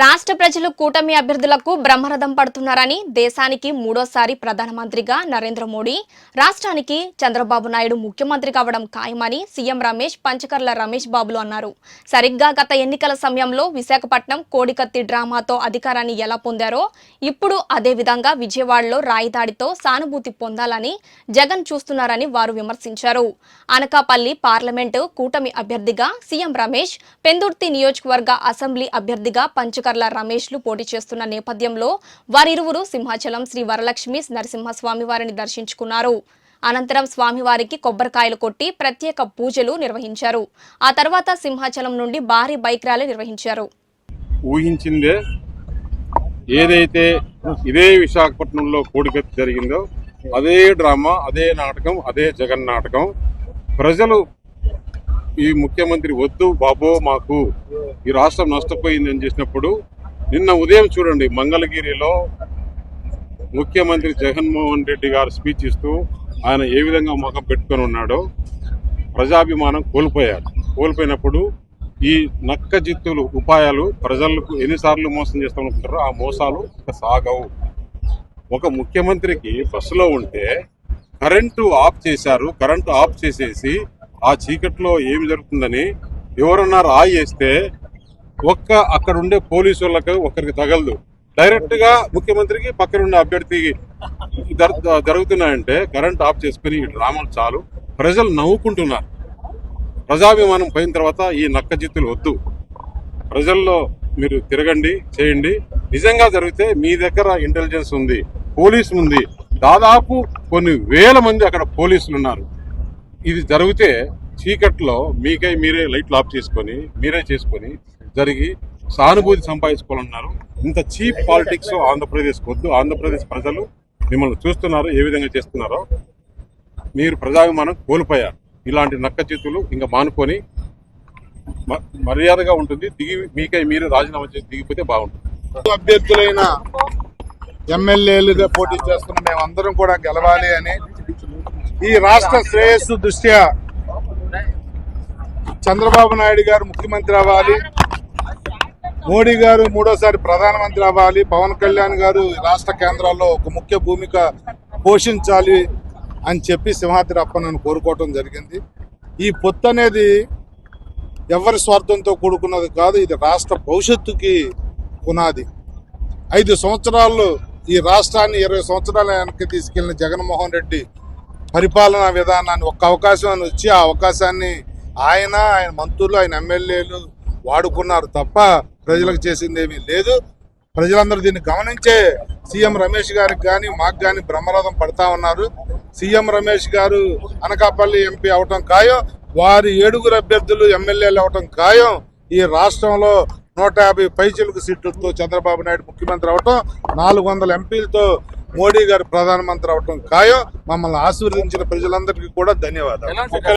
రాష్ట్ర ప్రజలు కూటమి అభ్యర్థులకు బ్రహ్మరథం పడుతున్నారని దేశానికి మూడోసారి ప్రధానమంత్రిగా నరేంద్ర మోడీ రాష్ట్రానికి చంద్రబాబు నాయుడు ముఖ్యమంత్రి కావడం ఖాయమని సీఎం రమేష్ పంచకర్ల రమేష్ బాబులు అన్నారు. సరిగ్గా గత ఎన్నికల సమయంలో విశాఖపట్నం కోడికత్తి డ్రామాతో అధికారాన్ని ఎలా పొందారో ఇప్పుడు అదే విధంగా విజయవాడలో రాయిదాడితో సానుభూతి పొందాలని జగన్ చూస్తున్నారని వారు విమర్శించారు. అనకాపల్లి పార్లమెంటు కూటమి అభ్యర్థిగా సీఎం రమేష్ పెందుర్తి నియోజకవర్గ అసెంబ్లీ అభ్యర్థిగా పంచకర్ల రమేష్లు పోటీ చేస్తున్న నేపథ్యంలో వారిరువురు సింహాచలం శ్రీ వరలక్ష్మి నరసింహస్వామి వారిని దర్శించుకున్నారు. అనంతరం స్వామివారికి కొబ్బరికాయలు కొట్టి ప్రత్యేక పూజలు నిర్వహించారు. ఆ తర్వాత సింహాచలం నుండి భారీ బైక్ ర్యాలీ నిర్వహించారు. ఊహించిందే ఏదైతే ఇదే విశాఖపట్నంలో కోడికత్తి జరిగిందో అదే డ్రామా అదే నాటకం అదే జగన్ నాటకం ప్రజలు ఈ ముఖ్యమంత్రి వద్దు బాబో మాకు ఈ రాష్ట్రం నష్టపోయిందని చేసినప్పుడు నిన్న ఉదయం చూడండి మంగళగిరిలో ముఖ్యమంత్రి జగన్మోహన్ రెడ్డి గారు స్పీచ్ ఇస్తూ ఆయన ఏ విధంగా ముఖం పెట్టుకొని ఉన్నాడో ప్రజాభిమానం కోల్పోయారు. కోల్పోయినప్పుడు ఈ నక్క జిత్తులు ఉపాయాలు ప్రజలకు ఎన్నిసార్లు మోసం చేస్తామనుకుంటారో ఆ మోసాలు ఇక సాగవు. ఒక ముఖ్యమంత్రికి బస్సులో ఉంటే కరెంటు ఆఫ్ చేశారు కరెంటు ఆఫ్ చేసేసి ఆ చీకట్లో ఏమి జరుగుతుందని ఎవరన్నా రాయి వేస్తే ఒక్క అక్కడ ఉండే పోలీసు వాళ్ళకి ఒక్కరికి తగలదు. డైరెక్ట్గా ముఖ్యమంత్రికి పక్కన ఉండే అభ్యర్థికి జరు- జరుగుతున్నాయంటే కరెంట్ ఆఫ్ చేసుకుని డ్రామాలు చాలు. ప్రజలు నవ్వుకుంటున్నారు. ప్రజాభిమానం పోయిన తర్వాత ఈ నక్కజిత్తులు వద్దు. ప్రజల్లో మీరు తిరగండి చేయండి. నిజంగా జరిగితే మీ దగ్గర ఇంటెలిజెన్స్ ఉంది పోలీసు ఉంది. దాదాపు కొన్ని వేల మంది అక్కడ పోలీసులు ఉన్నారు ఇది జరిగితే చీకట్లో మీకై మీరే లైట్లు ఆఫ్ చేసుకొని మీరే చేసుకొని జరిగి సానుభూతి సంపాదించుకోవాలన్నారు. ఇంత చీప్ పాలిటిక్స్ ఆంధ్రప్రదేశ్ వద్దు. ఆంధ్రప్రదేశ్ ప్రజలు మిమ్మల్ని చూస్తున్నారు ఏ విధంగా చేస్తున్నారో. మీరు ప్రజాభిమానం కోల్పోయారు ఇలాంటి నక్క చేతులు ఇంకా మానుకొని మ- మర్యాదగా ఉంటుంది. దిగి మీకై మీరే రాజీనామా చేసి దిగిపోతే బాగుంటుంది. అభ్యర్థులైన ఎమ్మెల్యేలుగా పోటీ చేస్తున్న మేమందరం కూడా గెలవాలి అని ఈ రాష్ట్ర శ్రేయస్సు దృష్ట్యా చంద్రబాబు నాయుడు గారు ముఖ్యమంత్రి అవ్వాలి. మోడీ గారు మూడోసారి ప్రధానమంత్రి అవ్వాలి. పవన్ కళ్యాణ్ గారు ఈ రాష్ట్ర కేంద్రాల్లో ఒక ముఖ్య భూమిక పోషించాలి అని చెప్పి సింహాద్రి అప్పనను కోరుకోవటం జరిగింది. ఈ పొత్తు అనేది ఎవరి స్వార్థంతో కూడుకున్నది కాదు ఇది రాష్ట్ర భవిష్యత్తుకి పునాది. ఐదు సంవత్సరాల్లో ఈ రాష్ట్రాన్ని ఇరవై సంవత్సరాల వెనక్కి తీసుకెళ్ళిన జగన్మోహన్ రెడ్డి పరిపాలనా విధానాన్ని ఒక్క అవకాశం అని వచ్చి ఆ అవకాశాన్ని ఆయన ఆయన మంత్రులు ఆయన ఎమ్మెల్యేలు వాడుకున్నారు తప్ప ప్రజలకు చేసింది ఏమీ లేదు. ప్రజలందరూ దీన్ని గమనించే సీఎం రమేష్ గారికి కానీ మాకు కానీ బ్రహ్మరథం పడతా ఉన్నారు. సీఎం రమేష్ గారు అనకాపల్లి ఎంపీ అవటం ఖాయం వారి ఏడుగురు అభ్యర్థులు ఎమ్మెల్యేలు అవటం ఖాయం. ఈ రాష్ట్రంలో నూట యాభై పైచిలుకు సీట్లతో చంద్రబాబు నాయుడు ముఖ్యమంత్రి అవటం నాలుగు వందల ఎంపీలతో మోడీ గారు ప్రధానమంత్రి అవటం ఖాయం. మమ్మల్ని ఆశీర్వదించిన ప్రజలందరికీ కూడా ధన్యవాదాలు.